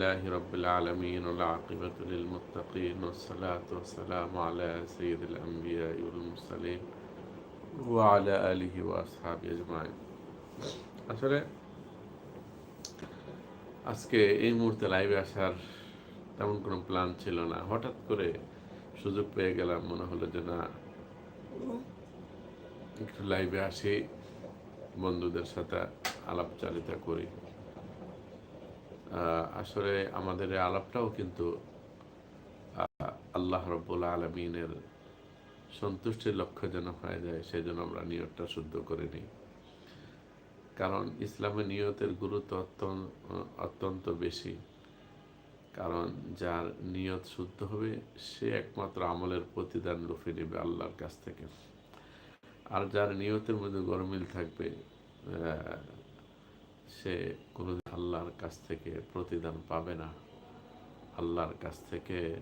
لله رب العالمين والعاقبة للمتقين والصلاة والسلام على سيد الأنبياء والمرسلين وعلى آله وأصحابه أجمعين আসলে আজকে এই মুহূর্তে লাইভে আসার তেমন কোনো প্ল্যান ছিল না হঠাৎ করে সুযোগ পেয়ে গেলাম মনে হলো যে না একটু লাইভে আসি বন্ধুদের সাথে আলাপচারিতা করি আহ, আসলে আমাদের আলাপটাও কিন্তু আল্লাহ রব্বুল আলমিনের সন্তুষ্টির লক্ষ্য যেন হয়ে যায় সেই জন্য আমরা নিয়তটা শুদ্ধ করে নিই। কারণ ইসলামে নিয়তের গুরুত্ব অত্যন্ত বেশি। কারণ যার নিয়ত শুদ্ধ হবে, সে একমাত্র আমলের প্রতিদান লুফে নেবে আল্লাহর কাছ থেকে। আর যার নিয়তের মধ্যে গরমিল থাকবে সে কোনো আল্লাহর কাছ থেকে প্রতিদান পাবে না। আল্লাহর কাছ থেকে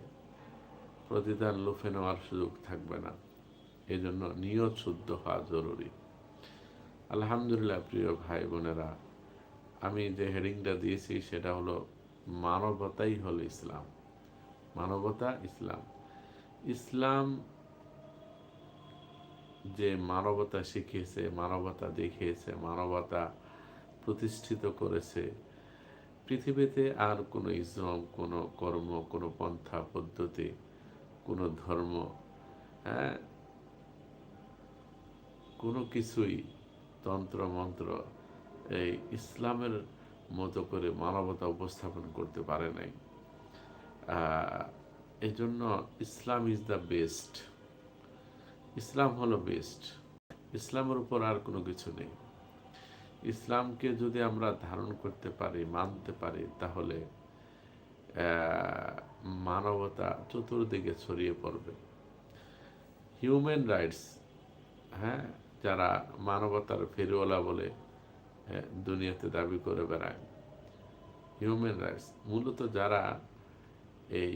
প্রতিদান লুফে নেওয়ার সুযোগ থাকবে না। এই জন্য নিয়ত শুদ্ধ হওয়া জরুরি। আলহামদুলিল্লাহ, প্রিয় ভাই বোনেরা, আমি যে হেডিংটা দিয়েছি সেটা হলো মানবতাই হলো ইসলাম। মানবতা ইসলাম। ইসলাম যে মানবতা শিখিয়েছে, মানবতা দেখিয়েছে, মানবতা প্রতিষ্ঠিত করেছে পৃথিবীতে আর কোনো ইসলাম, কোনো কর্ম, কোনো পন্থা, পদ্ধতি, কোনো ধর্ম হ্যাঁ কোনো কিছুই তন্ত্র, মন্ত্র এই ইসলামের মতো করে মানবতা উপস্থাপন করতে পারে নাই। এই জন্য ইসলাম ইজ দ্য বেস্ট ইসলাম হলো বেস্ট ইসলামের উপর আর কোনো কিছু নেই। ইসলামকে যদি আমরা ধারণ করতে পারি মানতে পারি তাহলে মানবতা চতুর্দিকে ছড়িয়ে পড়বে। হিউম্যান রাইটস হ্যাঁ যারা মানবতার ফেরিওয়ালা বলে আহ, দুনিয়াতে দাবি করে বেড়ায়। হিউম্যান রাইটস মূলত যারা এই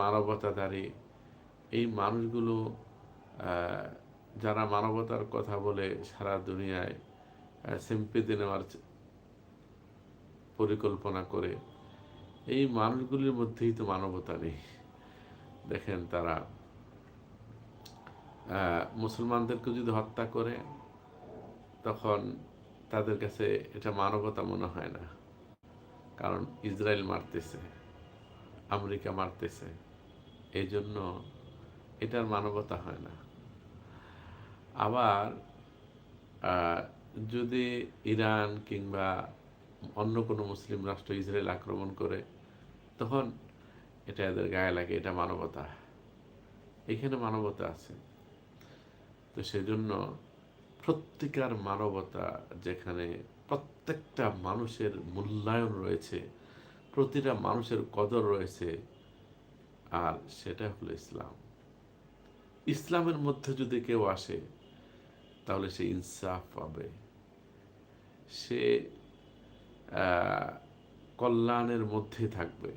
মানবতাধারী এই মানুষগুলো যারা মানবতার কথা বলে সারা দুনিয়ায় সিম্পিতি নেওয়ার পরিকল্পনা করে, এই মানুষগুলির মধ্যেই তো মানবতা নেই। দেখেন তারা মুসলমানদেরকে যদি হত্যা করে, তখন তাদের কাছে এটা মানবতা মনে হয় না। কারণ ইসরায়েল মারতেছে, আমেরিকা মারতেছে এই জন্য এটার মানবতা হয় না। আবার যদি ইরান কিংবা অন্য কোনো মুসলিম রাষ্ট্র ইসরায়েল আক্রমণ করে, তখন এটা এদের গায়ে লাগে, এটা মানবতা। এখানে মানবতা আছে। তো সেজন্য প্রত্যেকার মানবতা যেখানে প্রত্যেকটা মানুষের মূল্যায়ন রয়েছে, প্রতিটা মানুষের কদর রয়েছে, আর সেটা হলো ইসলাম। ইসলামের মধ্যে যদি কেউ আসে, তাহলে সে ইনসাফ পাবে। সে কল্যাণের মধ্যে থাকবে।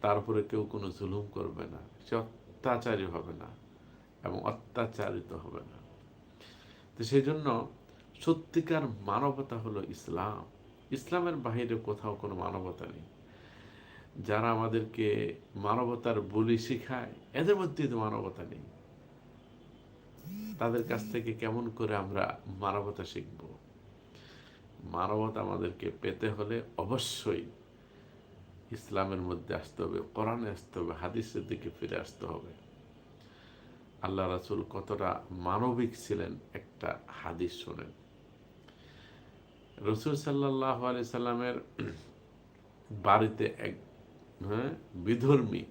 তারপরে কেউ কোনো জুলুম করবে না। সে অত্যাচারী হবে না এবং অত্যাচারিত হবে না। তো সেই জন্য সত্যিকার মানবতা হলো ইসলাম। ইসলামের বাহিরে কোথাও কোনো মানবতা নেই। যারা আমাদেরকে মানবতার বলি শিখায়, এদের মধ্যেই তো মানবতা নেই। তাদের কাছ থেকে কেমন করে আমরা মানবতা শিখব? মানবতা আমাদেরকে পেতে হলে অবশ্যই ইসলামের মধ্যে আসতে হবে, কোরআনে আসতে হবে, হাদিসের দিকে ফিরে আসতে হবে। আল্লাহ রাসুল কতটা মানবিক ছিলেন একটা হাদিস শোনেন। রসুল সাল্লাহ আলি সাল্লামের বাড়িতে এক হ্যাঁ বিধর্মী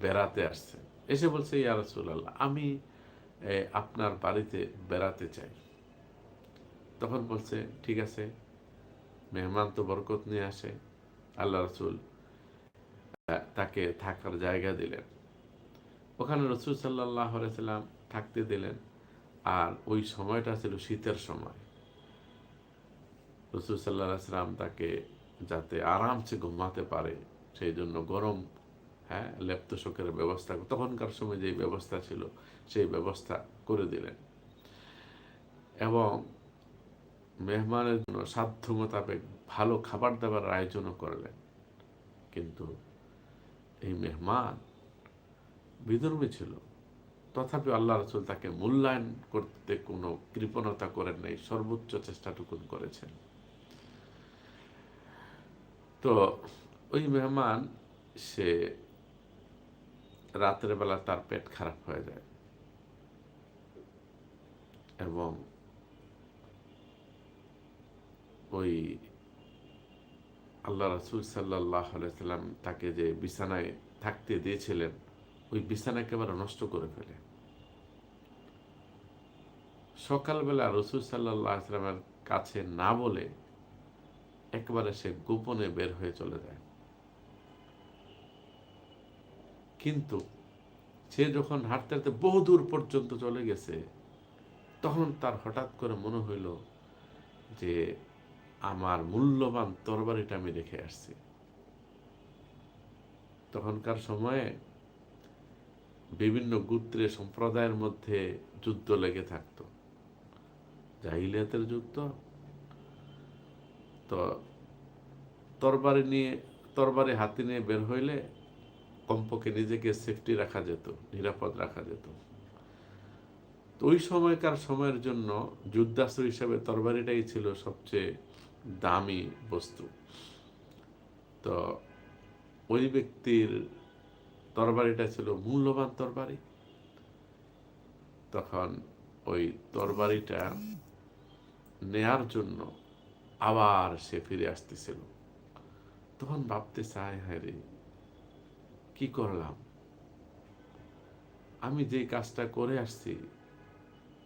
বেড়াতে আসছে। এসে বলছে, ইয়া রাসূলুল্লাহ, আমি আপনার বাড়িতে বেড়াতে চাই। তখন বলছে, ঠিক আছে, মেহমান তো বরকত নিয়ে আসে। আল্লাহ রসুল তাকে থাকার জায়গা দিলেন। ওখানে রসুল সাল্লাহ সাল্লাম থাকতে দিলেন। আর ওই সময়টা ছিল শীতের সময়। রসুল সাল্লাহ সাল্লাম তাকে যাতে আরামসে ঘুমাতে পারে, সেই জন্য গরম হ্যাঁ লেপ্ত শোকের ব্যবস্থা, তখনকার সময় যে ব্যবস্থা ছিল, সেই ব্যবস্থা করে দিলেন। এবং মেহমানের জন্য সাধ্য মোতাবেক ভালো খাবার দাবার আয়োজনও করলেন। কিন্তু এই মেহমান বিধর্মী ছিল। তথাপি আল্লাহ রসুল তাকে মূল্যায়ন করতে কোনো কৃপণতা করেন নাই, সর্বোচ্চ চেষ্টাটুকুন করেছেন। তো ওই মেহমান, সে রাতের বেলা তার পেট খারাপ হয়ে যায়। এবং ওই আল্লাহ রসুল সাল্লাহ সাল্লাম তাকে যে বিছানায় থাকতে দিয়েছিলেন, ওই বিছানা একেবারে নষ্ট করে ফেলে। সকালবেলা রসুল সাল্লাহ কাছে না বলে একবারে সে গোপনে বের হয়ে চলে যায়। কিন্তু সে যখন হাঁটতে হাঁটতে বহুদূর পর্যন্ত চলে গেছে, তখন তার হঠাৎ করে মনে হইল যে আমার মূল্যবান তরবারিটা আমি রেখে আসছি। তখনকার সময়ে বিভিন্ন গোত্রের সম্প্রদায়ের মধ্যে যুদ্ধ লেগে থাকতো। জাহিলিয়াতের যুদ্ধ। তো তরবারি নিয়ে, তরবারি হাতে নিয়ে বের হইলে কমপক্ষে নিজেকে সেফটি রাখা যেত, নিরাপদ রাখা যেত। তো ওই সময়কার সময়ের জন্য যুদ্ধাস্ত্র হিসাবে তরবারিটাই ছিল সবচেয়ে দামি বস্তু। তো ওই ব্যক্তির তরবারিটা ছিল মূল্যবান তরবারি। তখন ওই তরবারিটা নেয়ার জন্য আবার সে ফিরে আসতেছিল। তখন ভাবতে চায় হ্যাঁ রে, কি করলাম? আমি যে কাজটা করে আসছি,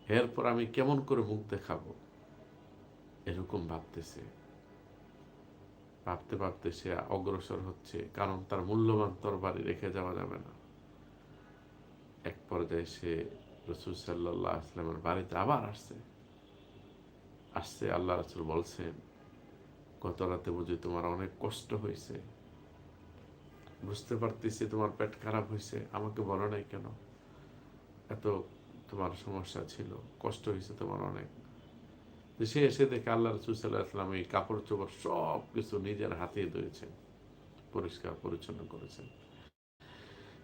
এরপর আমি কেমন করে মুখ দেখাবো? এরকম ভাবতেছে। ভাবতে ভাবতে সে অগ্রসর হচ্ছে, কারণ তার মূল্যবান তরবারি রেখে যাওয়া যাবে না। এক পর্যায়ে সে রসুল সাল্লাহ আসলামের বাড়িতে আবার আসছে। আসছে, আল্লাহ রসুল বলছেন, গত রাতে বুঝি তোমার অনেক কষ্ট হয়েছে। বুঝতে পারতেছি তোমার পেট খারাপ হয়েছে। আমাকে বলো নাই কেন? এত তোমার সমস্যা ছিল, কষ্ট হয়েছে তোমার অনেক। সে এসে দেখে আল্লাহ রসুল সাল্লাহ এই কাপড় চোপড় সব কিছু নিজের হাতে ধরেছেন পরিষ্কার পরিচ্ছন্ন করেছেন।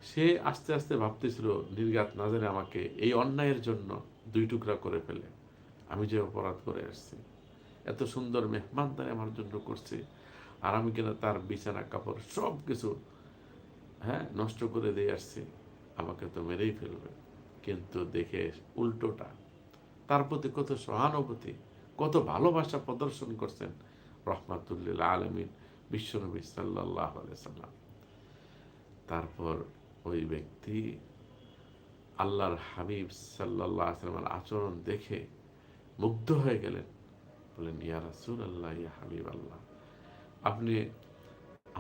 সে আস্তে আস্তে ভাবতেছিল নির্গাত না জানে আমাকে এই অন্যায়ের জন্য দুই টুকরা করে ফেলে। আমি যে অপরাধ করে আসছি, এত সুন্দর মেহমানদারি আমার জন্য করছে, আর আমি কিনা তার বিছানা কাপড় সব কিছু হ্যাঁ নষ্ট করে দিয়ে আসছি, আমাকে তো মেরেই ফেলবে। কিন্তু দেখে উল্টোটা, তার প্রতি কত সহানুভূতি কত ভালোবাসা প্রদর্শন করছেন রহমাতুল্লিল আলমিন বিশ্বনবী সাল্লাহ সাল্লাম। তারপর ওই ব্যক্তি আল্লাহর হাবিব সাল্লাহ আসলামের আচরণ দেখে মুগ্ধ হয়ে গেলেন। বলেন ইয়া রাসুল আল্লাহ ইয়া হাবিব আল্লাহ আপনি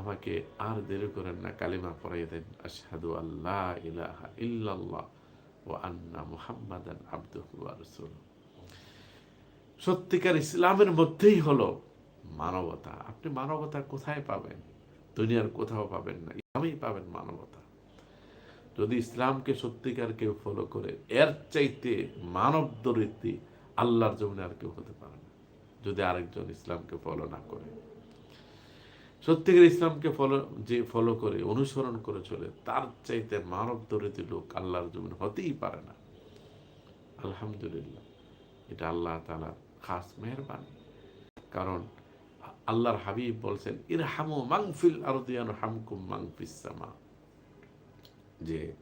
আমাকে আর দেরি করেন না, কালিমা পড়াই দেন। আশহাদু আল্লাহ ইলাহা ইল্লাল্লাহ ও আন্না মুহাম্মাদান আব্দুহু ওয়া সত্যিকার ইসলামের মধ্যেই হলো মানবতা। আপনি মানবতা কোথায় পাবেন? দুনিয়ার কোথাও পাবেন না, ইসলামেই পাবেন মানবতা। যদি ইসলামকে সত্যিকার কেউ ফলো করে, এর চাইতে মানব দরিদ্রী আল্লাহর জমিনে আর কেউ হতে পারে না, যদি আরেকজন ইসলামকে ফলো না করে। সত্যিকার ইসলামকে ফলো যে ফলো করে, অনুসরণ করে চলে, তার চাইতে মানব দরিদ্রী লোক আল্লাহর জমিন হতেই পারে না। আলহামদুলিল্লাহ, এটা আল্লাহ তালা খাস মেহরবানি। কারণ আল্লাহর হাবিব বলছেন, ইরহামু মাংফিল আরদিয়ান হামকুম মাংফিস সামা। যে,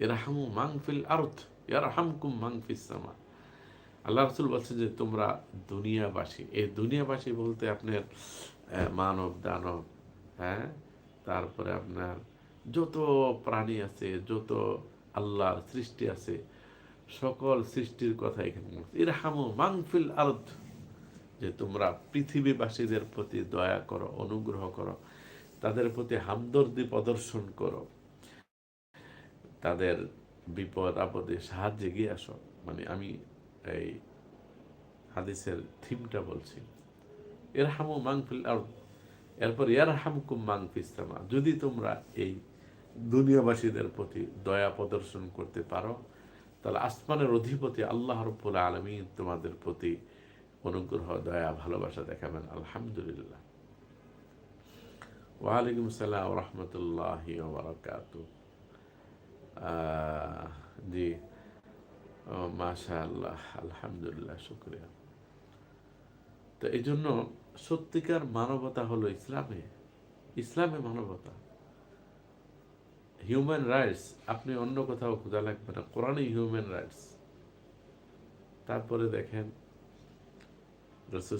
ইরহামু মাংফিল আরদ ইয়ারহামকুম মাংফিস সামা। আল্লাহ রসুল বলছেন যে, তোমরা দুনিয়াবাসী। এই দুনিয়াবাসী বলতে আপনার মানব, দানব হ্যাঁ? তারপরে আপনার যত প্রাণী আছে, যত আল্লাহর সৃষ্টি আছে সকল সৃষ্টির কথা এখানে ইরহামু মাংফিল আরদ, যে তোমরা পৃথিবীবাসীদের প্রতি দয়া করো, অনুগ্রহ করো, তাদের প্রতি হামদর্দি প্রদর্শন করো, তাদের বিপদ আপদে সাহায্যে গিয়ে আসো। মানে আমি এই হাদিসের থিমটা বলছি। এরহামু মাংফিল আর এরপর এরহামকুম মাংফিস্তামা যদি তোমরা এই দুনিয়াবাসীদের প্রতি দয়া প্রদর্শন করতে পারো তাহলে আসমানের অধিপতি আল্লাহ রব্বুল আলমী তোমাদের প্রতি অনুগ্রহ, দয়া, ভালোবাসা দেখাবেন। আলহামদুলিল্লাহ। ওয়ালাইকুম সালাম রহমতুল্লাহ বারকাত জি। মাশা আল্লাহ আলহামদুলিল্লাহ, শুক্রিয়া। তো এই জন্য সত্যিকার মানবতা হলো ইসলামে ইসলামে মানবতা। হিউম্যান রাইটস আপনি অন্য কোথাও খোঁজা লাগবে না। কোরআনই হিউম্যান রাইটস তারপরে দেখেন, রসুল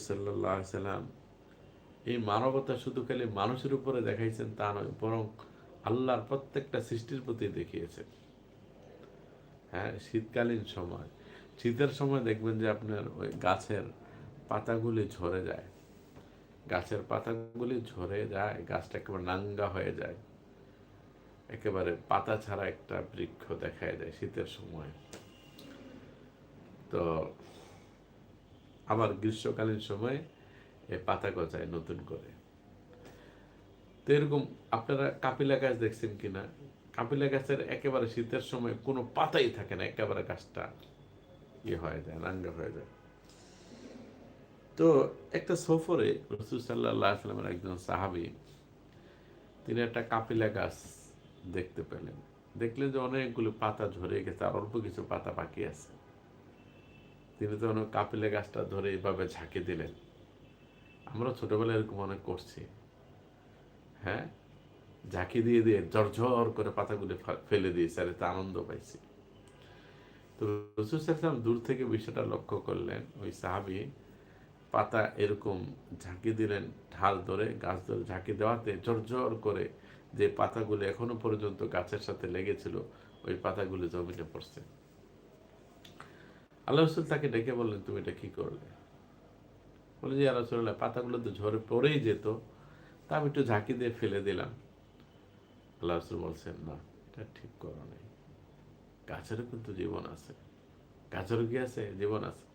এই মানবতা শুধু খালি মানুষের উপরে দেখাইছেন তা নয়, বরং আল্লাহর প্রত্যেকটা সৃষ্টির প্রতি দেখিয়েছেন। হ্যাঁ শীতকালীন সময়। শীতের সময় দেখবেন যে আপনার ওই গাছের পাতাগুলি ঝরে যায়। গাছের পাতাগুলি ঝরে যায়, গাছটা একেবারে নাঙ্গা হয়ে যায়। একেবারে পাতা ছাড়া একটা বৃক্ষ দেখা যায় শীতের সময়। তো আবার গ্রীষ্মকালীন সময় এই পাতা গজায় নতুন করে। তো এরকম আপনারা কাপিলা গাছ দেখছেন কিনা? কাপিলা গাছের একেবারে শীতের সময় কোনো পাতাই থাকে না, একেবারে গাছটা ইয়ে হয়ে যায় নাঙ্গা হয়ে যায়। তো একটা সফরে রসুল সাল্লাহ সাল্লামের একজন সাহাবি, তিনি একটা কাপিলা গাছ দেখতে পেলেন। দেখলেন যে অনেকগুলো পাতা ঝরে গেছে, আর অল্প কিছু পাতা বাকি আছে। তিনি তখন কাপিলে গাছটা ধরে এইভাবে ঝাঁকি দিলেন। আমরা ছোটবেলায় এরকম অনেক করছি। হ্যাঁ? ঝাঁকি দিয়ে দিয়ে ঝরঝর করে পাতাগুলি ফেলে দিয়েছে, আর এতে আনন্দ পাইছি। তো রসুল সাল্লাম দূর থেকে বিষয়টা লক্ষ্য করলেন। ওই সাহাবি পাতা এরকম ঝাঁকি দিলেন, ঢাল ধরে গাছ ধরে ঝাঁকি দেওয়াতে ঝরঝর করে যে পাতাগুলো এখনও পর্যন্ত গাছের সাথে লেগেছিল, ওই পাতাগুলো জমিনে পড়ছে। আল্লাহ রসুল তাকে ডেকে বললেন, তুমি এটা কি করলে? বলে যে আল্লাহ রসুল্লাহ পাতাগুলো তো ঝরে পড়েই যেত, তা আমি একটু ঝাঁকি দিয়ে ফেলে দিলাম। আল্লাহ রসুল বলছেন, না, এটা ঠিক করো নেই। গাছেরও কিন্তু জীবন আছে। গাছেরও কি আছে? জীবন আছে।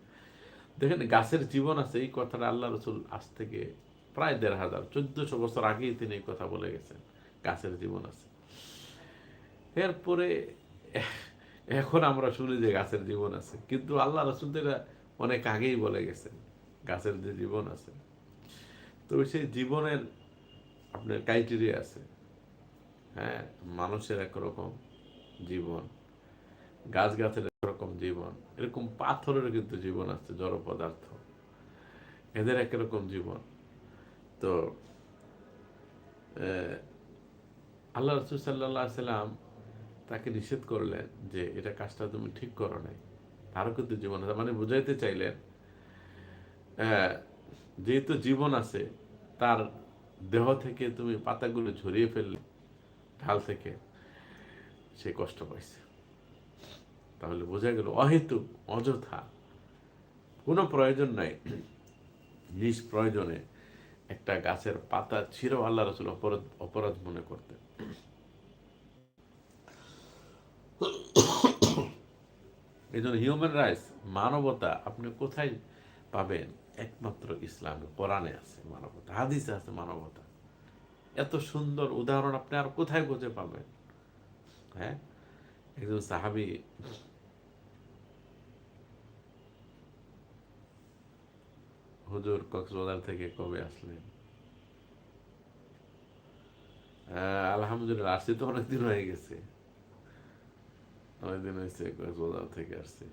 দেখেন, গাছের জীবন আছে, এই কথাটা আল্লাহ রসুল আজ থেকে প্রায় দেড় হাজার, চোদ্দশো বছর আগেই তিনি এই কথা বলে গেছেন। গাছের জীবন আছে। এরপরে এখন আমরা শুনি যে গাছের জীবন আছে, কিন্তু আল্লাহ রসুল এটা অনেক আগেই বলে গেছেন, গাছের যে জীবন আছে। তো সেই জীবনের আপনার ক্রাইটেরিয়া আছে। হ্যাঁ মানুষের একরকম জীবন গাছ গাছের একরকম জীবন, এরকম পাথরের কিন্তু জীবন আছে, জড় পদার্থ। এদের একরকম জীবন। তো আল্লাহ রসুল সাল্লাহ সাল্লাম তাকে নিষেধ করলেন যে এটা কাজটা তুমি ঠিক করো নাই। তারও কিন্তু জীবন আছে। মানে বুঝাইতে চাইলেন যেহেতু জীবন আছে, তার দেহ থেকে তুমি পাতাগুলো ঝরিয়ে ফেললে, ঢাল থেকে সে কষ্ট পাইছে। তাহলে বোঝা গেল অহেতু অযথা, কোনো প্রয়োজন নাই। নিজ প্রয়োজনে একটা গাছের পাতা ছিঁড়েও আল্লাহ রসুল অপরাধ অপরাধ মনে করতেন। এই জন্য হিউম্যান রাইটস মানবতা, আপনি কোথায় পাবেন? একমাত্র ইসলামে, কোরআনে আছে মানবতা, হাদিসে আছে মানবতা। এত সুন্দর উদাহরণ আপনি আর কোথায় খুঁজে পাবেন? হ্যাঁ? একজন সাহাবি হুজুর কক্সবাজার থেকে কবে আসলেন? আলহামদুলিল্লাহ, আসছি তো অনেকদিন হয়ে গেছে। অনেকদিন হয়েছে কক্সবাজার থেকে আসছি।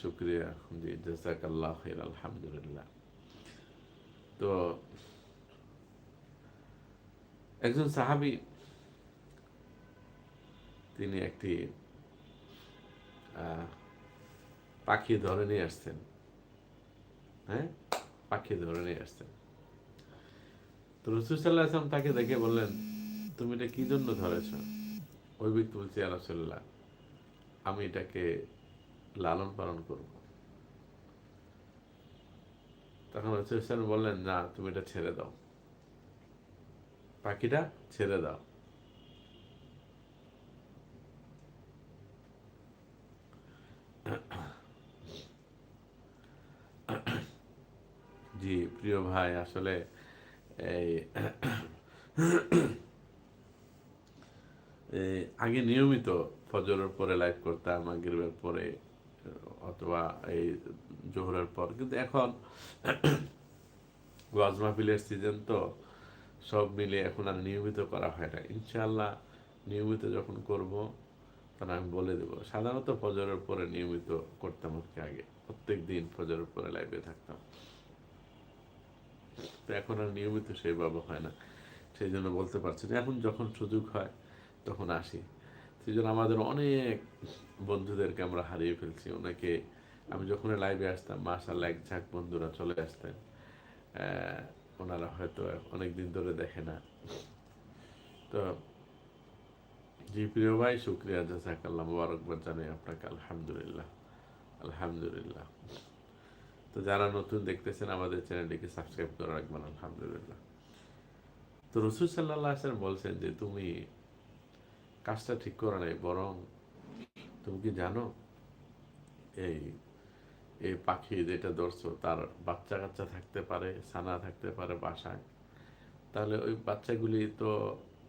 শুক্রিয়া, জি আলহামদুলিল্লাহ। তো একজন সাহাবি, তিনি একটি পাখি ধরে নিয়ে আসছেন। হ্যাঁ? পাখি ধরে নিয়ে আসছেন তো রসুল আসলাম তাকে দেখে বললেন, তুমি এটা কি জন্য ধরেছ? ওই ব্যক্তি বলছে আলাসল্লাহ আমি এটাকে লালন পালন করব। তখন রসুল বললেন, না, তুমি এটা ছেড়ে দাও। পাখিটা ছেড়ে দাও। জি, প্রিয় ভাই, আসলে এই আগে নিয়মিত ফজরের পরে লাইভ করতাম, মাগরিবের পরে, অথবা এই জোহরের পর। কিন্তু এখন ওয়াজ মাহফিলের সিজন তো সব মিলে এখন আর নিয়মিত করা হয় না। ইনশাল্লাহ নিয়মিত যখন করব, তখন আমি বলে দেব, সাধারণত ফজরের পরে নিয়মিত করতাম আর আগে। প্রত্যেক দিন ফজরের পরে লাইভে থাকতাম। তো এখন আর নিয়মিত সেইভাবে হয় না। সেই জন্য বলতে পারছি না। এখন যখন সুযোগ হয়, তখন আসি। সেই জন্য আমাদের অনেক বন্ধুদেরকে আমরা হারিয়ে ফেলছি। ওনাকে আমি যখন লাইভে আসতাম মাশাল্লাহ এক ঝাঁক বন্ধুরা চলে আসতেন। ওনারা হয়তো অনেক দিন ধরে দেখে না। তো জি, প্রিয় ভাই, শুক্রিয়া জাজাকাল্লাহ মুবারকবাদ জানাই আপনাকে। আলহামদুলিল্লাহ। আলহামদুলিল্লাহ। তো যারা নতুন দেখতেছেন আমাদের চ্যানেলটিকে সাবস্ক্রাইব করে রাখবেন আলহামদুলিল্লাহ। তো রসুল সাল্লাহ আসলাম বলছেন যে তুমি কাজটা ঠিক করো নাই বরং তুমি কি জানো এই এই পাখি যেটা ধরছো তার বাচ্চা কাচ্চা থাকতে পারে ছানা থাকতে পারে বাসায়। তাহলে ওই বাচ্চাগুলি তো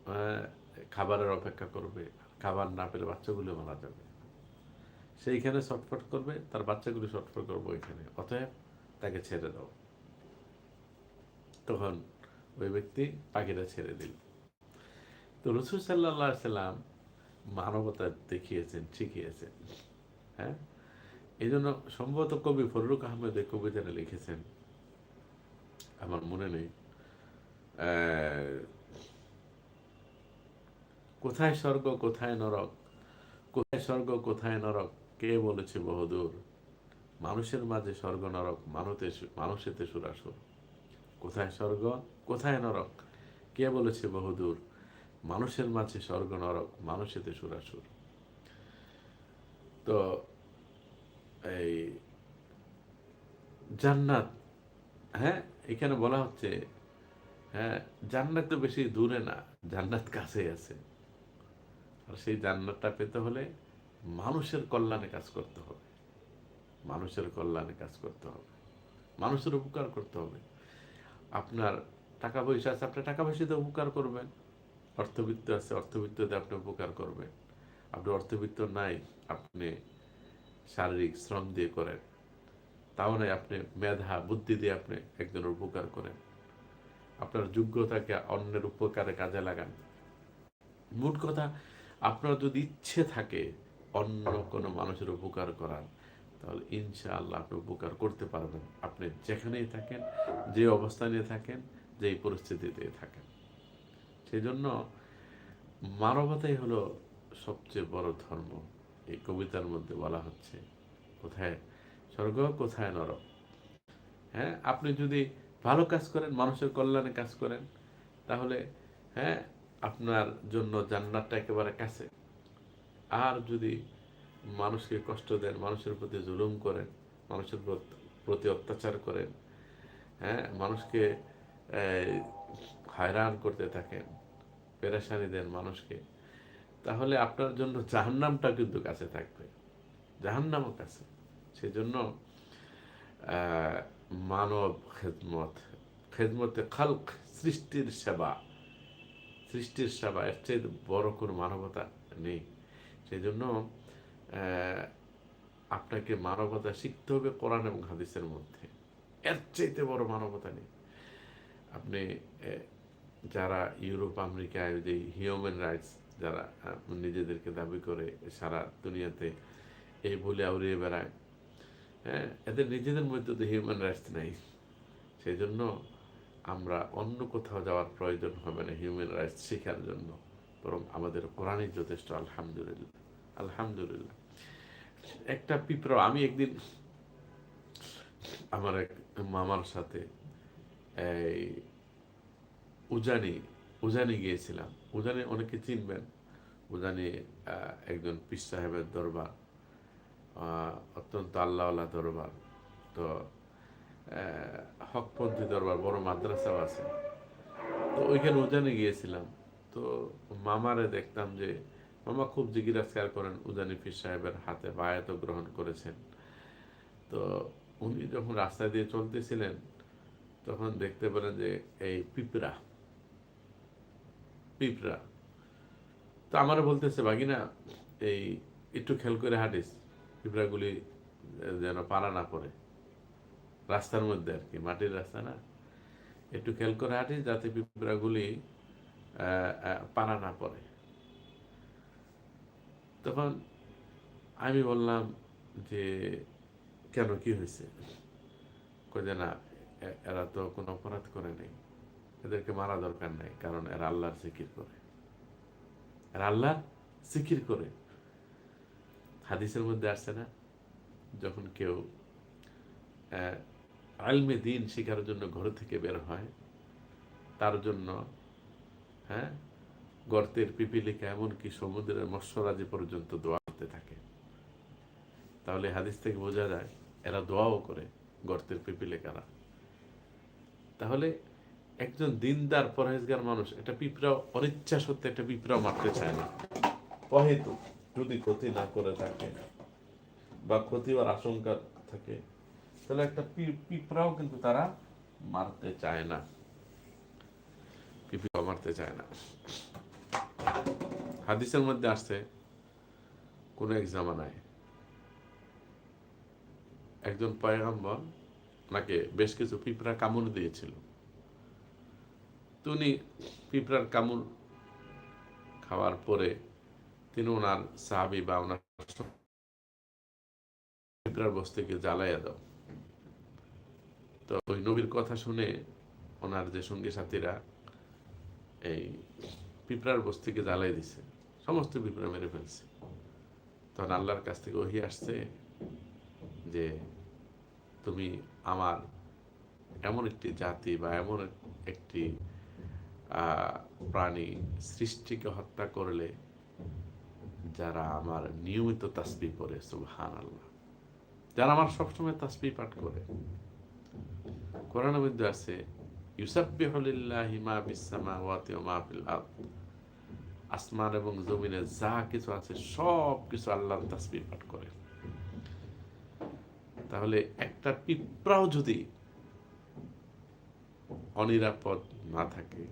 আহ, খাবারের অপেক্ষা করবে খাবার না পেলে বাচ্চাগুলি মারা যাবে। সেইখানে ছটফট করবে, তার বাচ্চাগুলি ছটফট করবে ওইখানে। অতএব তাকে ছেড়ে দাও। তখন ওই ব্যক্তি পাখিটা ছেড়ে দিল। তো রসুল সাল্লাহ সাল্লাম মানবতা দেখিয়েছেন, শিখিয়েছেন। হ্যাঁ? এই জন্য সম্ভবত কবি ফররুক আহমেদের কবিতাটা লিখেছেন। আমার মনে নেই। কোথায় স্বর্গ, কোথায় নরক? কোথায় স্বর্গ, কোথায় নরক? কে বলেছে বহুদূর মানুষের মাঝে স্বর্গ নরক মানুষে মানুষেতে সুরাসুর। কোথায় স্বর্গ? কোথায় নরক? কে বলেছে বহুদূর মানুষের মাঝে স্বর্গ নরক, মানুষেতে সুরাসুর। তো এই জান্নাত হ্যাঁ এখানে বলা হচ্ছে হ্যাঁ জান্নাত তো বেশি দূরে না, জান্নাত কাছেই আছে। আর সেই জান্নাতটা পেতে হলে মানুষের কল্যাণে কাজ করতে হবে। মানুষের কল্যাণে কাজ করতে হবে। মানুষের উপকার করতে হবে। আপনার টাকা পয়সা আছে, আপনি টাকা পয়সাতে উপকার করবেন। অর্থবিত্ত আছে, অর্থবিত্ততে আপনি উপকার করবেন। আপনি অর্থবিত্ত নাই, আপনি শারীরিক শ্রম দিয়ে করেন। তাও নয়, আপনি মেধা, বুদ্ধি দিয়ে আপনি একজনের উপকার করেন। আপনার যোগ্যতাকে অন্যের উপকারে কাজে লাগান। মোট কথা, আপনার যদি ইচ্ছে থাকে অন্য কোনো মানুষের উপকার করার, তাহলে ইনশাআল্লাহ আপনি উপকার করতে পারবেন। আপনি যেখানেই থাকেন, যে অবস্থানে থাকেন, যেই পরিস্থিতিতে থাকেন। সেই জন্য মানবতাই হলো সবচেয়ে বড় ধর্ম। এই কবিতার মধ্যে বলা হচ্ছে, কোথায় স্বর্গ, কোথায় নরক? হ্যাঁ আপনি যদি ভালো কাজ করেন, মানুষের কল্যাণে কাজ করেন, তাহলে হ্যাঁ আপনার জন্য জান্নাতটা একেবারে কাছে। আর যদি মানুষকে কষ্ট দেন, মানুষের প্রতি জুলুম করেন, মানুষের প্রত- অত্যাচার করেন হ্যাঁ মানুষকে হয়রান করতে থাকেন, পেরেশানি দেন মানুষকে, তাহলে আপনার জন্য জাহান্নামটা কিন্তু কাছে থাকবে। জাহান্নামও কাছে। সেই জন্য মানব খেদমত, খেদমতে খালক সৃষ্টির সেবা সৃষ্টির সেবা, এর চেয়ে বড় কোনো মানবতা নেই। সেই জন্য আপনাকে মানবতা শিখতে হবে কোরআন এবং হাদিসের মধ্যে। এর চাইতে বড় মানবতা নেই। আপনি যারা ইউরোপ আমেরিকায় যে হিউম্যান রাইটস, যারা নিজেদেরকে দাবি করে সারা দুনিয়াতে এই বলে আউড়িয়ে বেড়ায় হ্যাঁ এদের নিজেদের মধ্যে তো হিউম্যান রাইটস নেই। সেই জন্য আমরা অন্য কোথাও যাওয়ার প্রয়োজন হবে না হিউম্যান রাইটস শেখার জন্য। বরং আমাদের কোরআনই যথেষ্ট, আলহামদুলিল্লাহ আলহামদুলিল্লাহ। একটা পিঁপড়া আমি একদিন আমার এক মামার সাথে এই উজানি উজানি গিয়েছিলাম। উজানি অনেকে চিনবেন। উজানি একজন পিস সাহেবের দরবার অত্যন্ত আল্লাহওয়ালা দরবার। তো হকপন্থী দরবার, বড় মাদ্রাসাও আছে। তো ওইখানে উজানে গিয়েছিলাম। তো মামারে দেখতাম যে, মামা খুব জিজ্ঞাসা করেন উজানি পীর সাহেবের হাতে বায়াত গ্রহণ করেছেন। তো উনি যখন রাস্তা দিয়ে চলতেছিলেন, তখন দেখতে পেলেন যে, এই পিঁপড়া পিঁপড়া। তো আমার বলতেছে বাগিনা এই একটু খেল করে হাঁটিস, পিঁপড়াগুলি যেন পারা না পড়ে। রাস্তার মধ্যে আর কি, মাটির রাস্তা না। একটু খেল করে হাঁটিস যাতে পিঁপড়াগুলি পারা না করে তখন আমি বললাম যে, কেন, কি হয়েছে? যে, না এরা তো কোনো অপরাধ করে নেই। এদেরকে মারা দরকার নাই, কারণ এরা আল্লাহর জিকির করে। এরা আল্লাহর জিকির করে। হাদিসের মধ্যে আসছে না, যখন কেউ আলমে দিন শেখার জন্য ঘর থেকে বের হয়, তার জন্য হ্যাঁ? গর্তের পিপিলিকা এমনকি সমুদ্রের মৎস্যরাজি পর্যন্ত দোয়া করতে থাকে। তাহলে হাদিস থেকে বোঝা যায়, এরা দোয়াও করে গর্তের পিপিলিকারা। তাহলে একজন দিনদার, পরহেজগার মানুষ একটা পিঁপড়া অনিচ্ছা সত্ত্বে একটা পিঁপড়া মারতে চায় না। অহেতু যদি ক্ষতি না করে থাকে বা ক্ষতি হওয়ার আশঙ্কা থাকে, তাহলে একটা পিঁপড়াও কিন্তু তারা মারতে চায় না। পিঁপড়া মারতে চায় না। হাদিসের মধ্যে আসছে, কোন এক জামানায় একজন পয়গাম্বর ওনাকে বেশ কিছু পিঁপড়া কামড় দিয়েছিল। তো পিঁপড়ার কামড় খাওয়ার পরে তিনি ওনার সাহাবি বা ওনার পিঁপড়ার বস্তিকে জ্বালাইয়া দাও তো ওই নবীর কথা শুনে ওনার যে সঙ্গী সাথীরা এই পিঁপড়ার বস্তিকে জ্বালাই দিছে। সমস্ত পিঁপড়া মেরে ফেলছে। তখন আল্লাহর কাছ থেকে ওহি আসছে যে, তুমি আমার এমন একটি জাতি বা এমন একটি প্রাণী সৃষ্টিকে হত্যা করলে যারা আমার নিয়মিত তাসবি পড়ে সুবহান আল্লাহ যারা আমার সবসময় তাসবি পাঠ করে। কোরআনের মধ্যে আছে আসমান এবং জমিনে যা কিছু আছে, সব কিছু আল্লাহর তাসবিহ পাঠ করে। তাহলে একটা পিঁপড়াও যদি অনিরাপদ না থাকে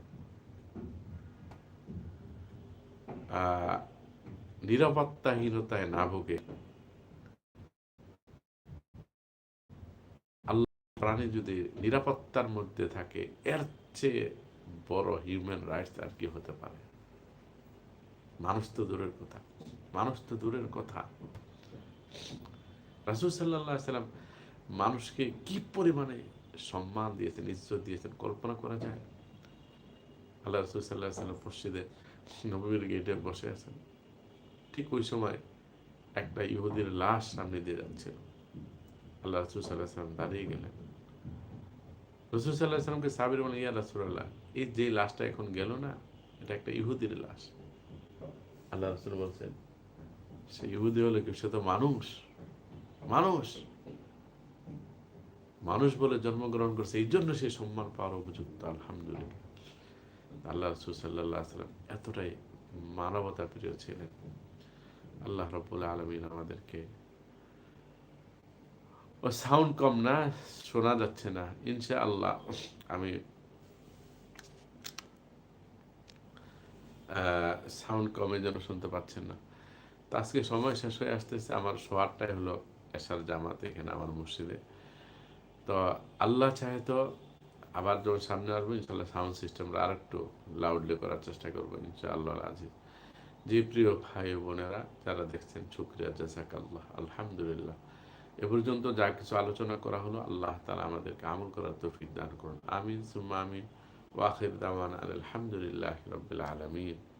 নিরাপত্তাহীনতায় না ভোগে আল্লাহ প্রাণী যদি নিরাপত্তার মধ্যে থাকে, এর চেয়ে বড় হিউম্যান রাইটস আর কি হতে পারে? মানুষ তো দূরের কথা। মানুষ তো দূরের কথা। রাসুল সাল্লাম মানুষকে কি পরিমাণে সম্মান দিয়েছেন, ইজ্জত দিয়েছেন, কল্পনা করা যায়? আল্লাহ রসুল সাল্লাহ সাল্লাম মসজিদে নবীর গেটে বসে আছেন। ঠিক ওই সময় একটা ইহুদির লাশ সামনে দিয়ে যাচ্ছিল। আল্লাহ রসুল সাল্লাহ সাল্লাম দাঁড়িয়ে গেলেন। রসুল সাল্লাহ সাল্লামকে সাবির বলেন ইয়া রাসুল্লাহ এই যে লাশটা এখন গেল না, এটা একটা ইহুদির লাশ। আল্লাহ রসুল বলছেন, সে ইহুদি হলে কি, সে তো মানুষ? মানুষ। মানুষ বলে জন্মগ্রহণ করছে, এই জন্য সে সম্মান পাওয়ার উপযুক্ত, আলহামদুলিল্লাহ। আল্লাহ রসুল সাল্লাহ সাল্লাম এতটাই মানবতা প্রিয় ছিলেন। আল্লাহ রব্বুল আলমিন আমাদেরকে, ও সাউন্ড কম না শোনা যাচ্ছে না। ইনশা আল্লাহ আমি সাউন্ড কমে যেন শুনতে পাচ্ছেন না। তো আজকে সময় শেষ হয়ে আসতেছে, আমার সোয়ারটাই হলো এশার জামাত এখানে আমার মসজিদে। তো আল্লাহ চাহে তো আবার যখন সামনে আসব ইনশাল্লাহ সাউন্ড সিস্টেমটা আর একটু লাউডলি করার চেষ্টা করব ইনশা ইনশাআল্লাহ আজিজ। যে প্রিয় ভাই বোনেরা, যারা দেখছেন, শুক্রিয়া জাজাক আল্লাহ আলহামদুলিল্লাহ। এ পর্যন্ত যা কিছু আলোচনা করা হলো, আল্লাহ তালা আমাদেরকে আমল করার তৌফিক দান করুন। আমিন, সুম্মা আমিন ওয়াখির দাওয়ান আলহামদুলিল্লাহ রবিল আলমিন।